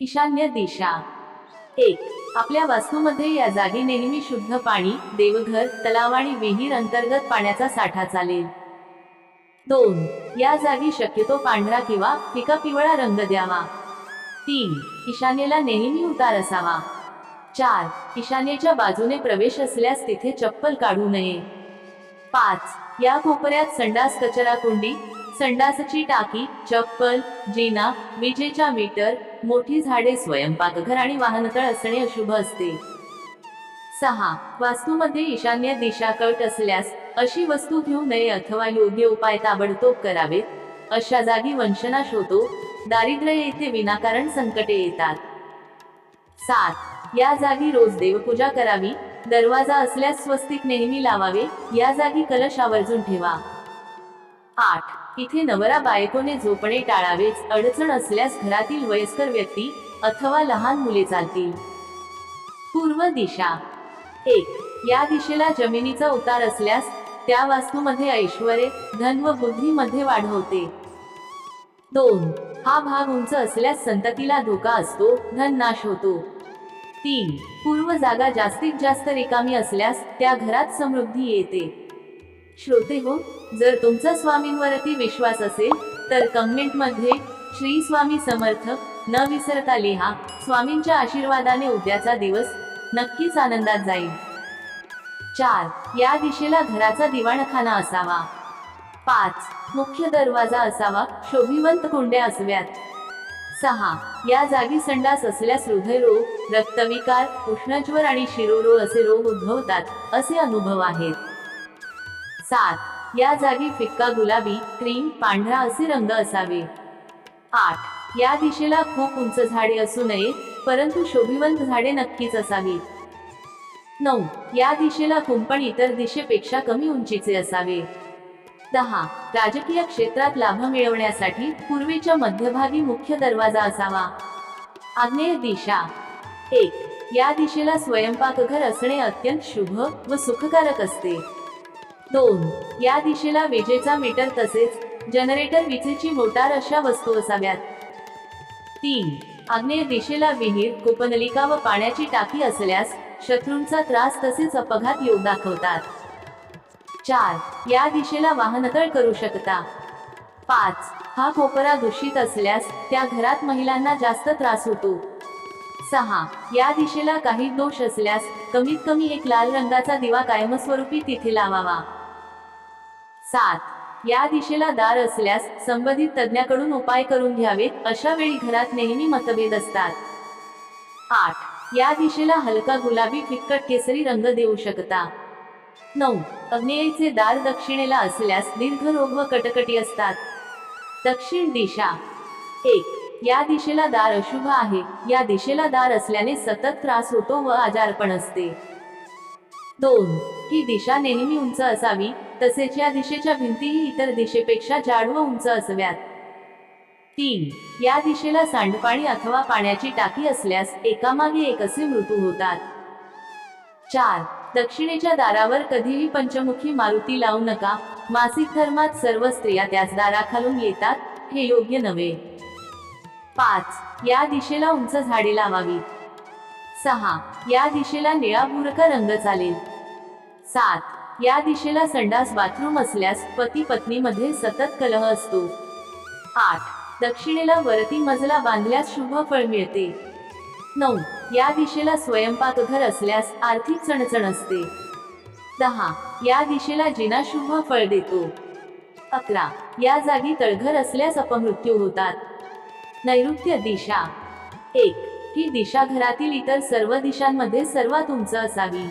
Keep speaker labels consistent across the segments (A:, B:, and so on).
A: ईशान्य दिशा. एक आपल्या वास्तूमध्ये या जागी नेहमी शुद्ध पाणी देवघर तलाव आणि विहीर अंतर्गत पाण्याचा साठा चालेल. दोन या जागी शक्यतो पांढरा किंवा फिका पिवळा रंग द्यावा. तीन ईशान्येला नेहमी उतार असावा. चार ईशान्येच्या बाजूने प्रवेश असल्यास तिथे चप्पल काढू नये. पाच या कोपऱ्यात संडास कचरा कुंडी संडासची टाकी चप्पल जिना विजेच्या मीटर मोठी झाडे स्वयंपाकघर आणि वाहनतळ असणे अशुभ असते. सहा. वास्तूमध्ये ईशान्य दिशा कट असल्यास अशी वस्तू घेऊ नये अथवा योग्य उपाय ताबडतोब करावेत अशा जागी वंशनाश होतो दारिद्र्य येथे विनाकारण संकटे येतात. सात. या जागी रोज देवपूजा करावी. दरवाजा असल्यास स्वस्तिक नेहमी लावावे. या जागी कलश आवर्जून ठेवा. आठ. इथे नवरा बायकोने झोपणे टाळावेच अडचण असल्यास घरातील वयस्कर व्यक्ती अथवा लहान मुले चालतील. पूर्व दिशा. एक. या दिशेला जमिनीचा उतार असल्यास त्या वास्तूमध्ये ऐश्वरे धन व बुद्धीमध्ये वाढ होते. दोन. हा भाग उंच असल्यास संततीला धोका असतो धन नाश होतो. तीन. पूर्व जागा जास्तीत जास्त रिकामी असल्यास त्या घरात समृद्धी येते. श्रोते हो जर तुमचा स्वामींवरती विश्वास असेल तर कमेंटमध्ये श्री स्वामी समर्थ न विसरता लिहा. स्वामींच्या आशीर्वादाने उद्याचा दिवस नक्कीच आनंदात जाईल. चार या दिशेला घराचा दिवाणखाना असावा. पाच मुख्य दरवाजा असावा. शोभिवंत कुंड्या असाव्यात. सहा या जागी संडास असल्यास हृदयरोग रक्तविकार उष्णज्वर आणि शिरोरोग असे रोग उद्भवतात असे अनुभव आहेत. सात. या जागी फिक्का गुलाबी क्रीम पांढरा असे रंग असावे. आठ. या दिशेला खूप उंच झाडे असू नये परंतु शोभिवंत झाडे नक्कीच असावीत. नऊ. या दिशेला कुंपण इतर दिशेपेक्षा कमी उंचीचे असावे. दहा. राजकीय क्षेत्रात लाभ मिळवण्यासाठी पूर्वेच्या मध्यभागी मुख्य दरवाजा असावा. आग्नेय दिशा. एक. या दिशेला स्वयंपाकघर असणे अत्यंत शुभ व सुखकारक असते. दोन. या दिशेला विजेचा मीटर तसेच जनरेटर विजेची मोटार अशा वस्तू असाव्यात. तीन. आग्नेय दिशेला विहीर कूपनलिका व पाण्याची टाकी असल्यास शत्रूंचा त्रास तसेच अपघात योग दाखवतात. चार. या दिशेला वाहनतळ करू शकता. पाच. हा कोपरा दूषित असल्यास त्या घरात महिलांना जास्त त्रास होतो. सहा. या दिशेला काही दोष असल्यास कमीत कमी एक लाल रंगाचा दिवा कायमस्वरूपी तिथे लावावा. सात. या दिशेला दार असल्यास संबंधित तज्ज्ञाकडून उपाय करून घ्यावेत अशा वेळी घरात नेहमी मतभेद असतात. आठ. या दिशेला हलका गुलाबी फिक्कट केसरी रंग देऊ शकता. नऊ. अग्नेयचे दार दक्षिणेला असल्यास दीर्घ रोग व कटकटी असतात. दक्षिण दिशा. एक. या दिशेला दार अशुभ आहे या दिशेला दार असल्याने सतत त्रास होतो व आजारपण असते. दोन. ही दिशा नेहमी उंच असावी तसेच या दिशेच्या भिंतीही इतर दिशेपेक्षा जाड व उंच असाव्यात. तीन या दिशेला सांडपाणी अथवा पाण्याची टाकी असल्यास एकामागे एक असे मृत्यू होतात. चार दक्षिणेच्या दारावर कधीही पंचमुखी मारुती लावू नका. मासिक धर्मात सर्व स्त्रिया त्याच दाराखालून येतात हे योग्य नव्हे. पाच या दिशेला उंच झाडे लावावी सहा या दिशेला निळा भुरका रंग चालेल. सात या दिशेला संडास बाथरूम असल्यास पती पत्नीमध्ये सतत कलह असतो. आठ. दक्षिणेला वरती मजला बांधल्यास शुभ फळ मिळते. नऊ. या दिशेला स्वयंपाकघर असल्यास आर्थिक चणचण असते. दहा. या दिशेला जिना शुभ फळ देतो. अकरा. या जागी तळघर असल्यास अपमृत्यू होतात. नैऋत्य दिशा. एक. ही दिशा घरातील इतर सर्व दिशांमध्ये सर्वात उंच असावी.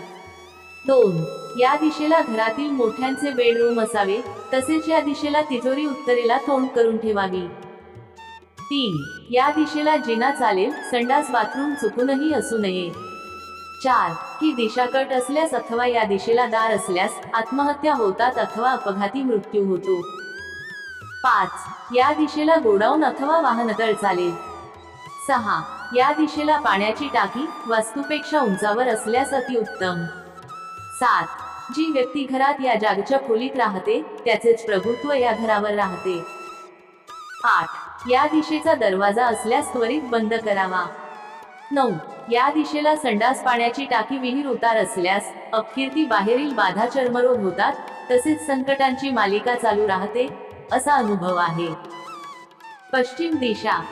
A: दोन या दिशेला घरातील मोठ्यांचे बेडरूम असावे तसेच या दिशेला तिजोरी उत्तरेला तोंड करून ठेवावी. तीन. या दिशेला जिना चालेल संडास बाथरूम चुकूनही असू नये. चार. ही दिशा कट असल्यास अथवा या दिशेला दार असल्यास आत्महत्या होतात अथवा अपघाती मृत्यू होतो. पाच. या दिशेला गोडाऊन अथवा वाहनतळ चालेल. सहा. या दिशेला पाण्याची टाकी वास्तूपेक्षा उंचावर असल्यास अतिउत्तम. सात जी व्यक्ती घरात या जागच्या खोलीत राहते त्याचेच प्रभुत्व या घरावर राहते. आठ. या दिशेचा दरवाजा असल्यास त्वरित बंद करावा. नऊ. या दिशेला संडास पाण्याची टाकी विहीर उतार असल्यास अपकिर्ती बाहेरील बाधा चर्मरोग होतात तसेच संकटांची मालिका चालू राहते असा अनुभव आहे. पश्चिम दिशा.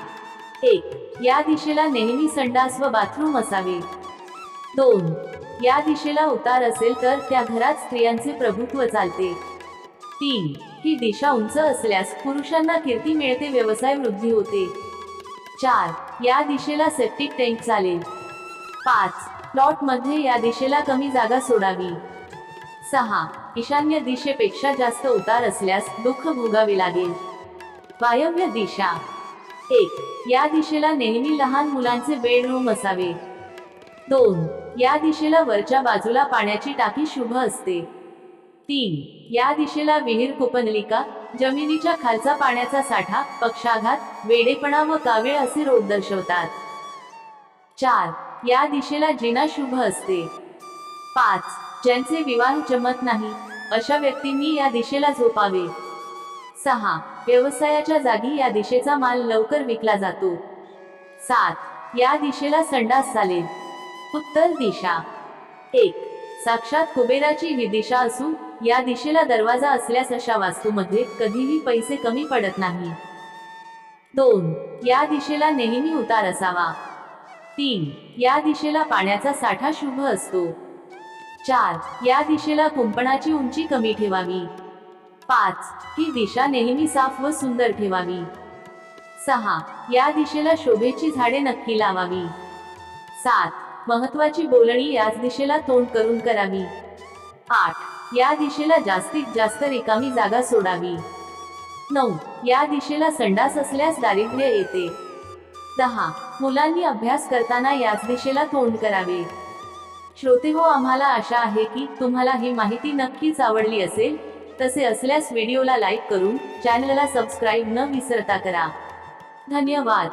A: एक. या दिशेला नेहमी संडास व बाथरूम असावे. दोन. या दिशेला उतार असेल तर त्या घरात स्त्रियांचे प्रभुत्व चालते. तीन ही दिशा उंच असल्यास पुरुषांना कीर्ती मिळते व्यवसाय वृद्धी होते. चार या दिशेला सेप्टिक टँक चालेल. पाच प्लॉटमध्ये या दिशेला कमी जागा सोडावी. सहा ईशान्य दिशेपेक्षा जास्त उतार असल्यास दुःख भोगावे लागेल. वायव्य दिशा. एक या दिशेला नेहमी लहान मुलांचे बेडरूम असावे. दोन या दिशेला वरच्या बाजूला पाण्याची टाकी शुभ असते. तीन. या दिशेला विहीर कुपनलिका जमिनीच्या खालचा पाण्याचा साठा पक्षाघात वेडेपणा व कावीळ असे रोग दर्शवतात. चार. या दिशेला जिना शुभ असते. पाच. ज्यांचे विवाह जमत नाही अशा व्यक्तींनी या दिशेला झोपावे. सहा. व्यवसायाच्या जागी या दिशेचा माल लवकर विकला जातो. सात. या दिशेला संडास चालेल. उत्तर दिशा. एक साक्षात कुबेराची ही दिशा असून या दिशेला दरवाजा असल्यास अशा वास्तूमध्ये कधीही पैसे कमी पडत नाही. दोन या दिशेला नेहमी उतार असावा. तीन या दिशेला पाण्याचा साठा शुभ असतो. चार या दिशेला कुंपणाची उंची कमी ठेवावी. पाच ही दिशा नेहमी साफ व सुंदर ठेवावी. सहा या दिशेला शोभेची झाडे नक्की लावावी. सात महत्वाची बोलणी याच दिशेला तोंड करून करावी. आठ. या दिशेला जास्तीत जास्त रिकामी जागा सोडावी. नऊ. या दिशेला संडास असल्यास दारिद्र्य येते. दहा. मुलांनी अभ्यास करताना याच दिशेला तोंड करावे. श्रोते हो आम्हाला आशा आहे की तुम्हाला ही माहिती नक्कीच आवडली असेल. तसे असल्यास व्हिडिओला लाईक करून चॅनलला सबस्क्राईब न विसरता करा. धन्यवाद.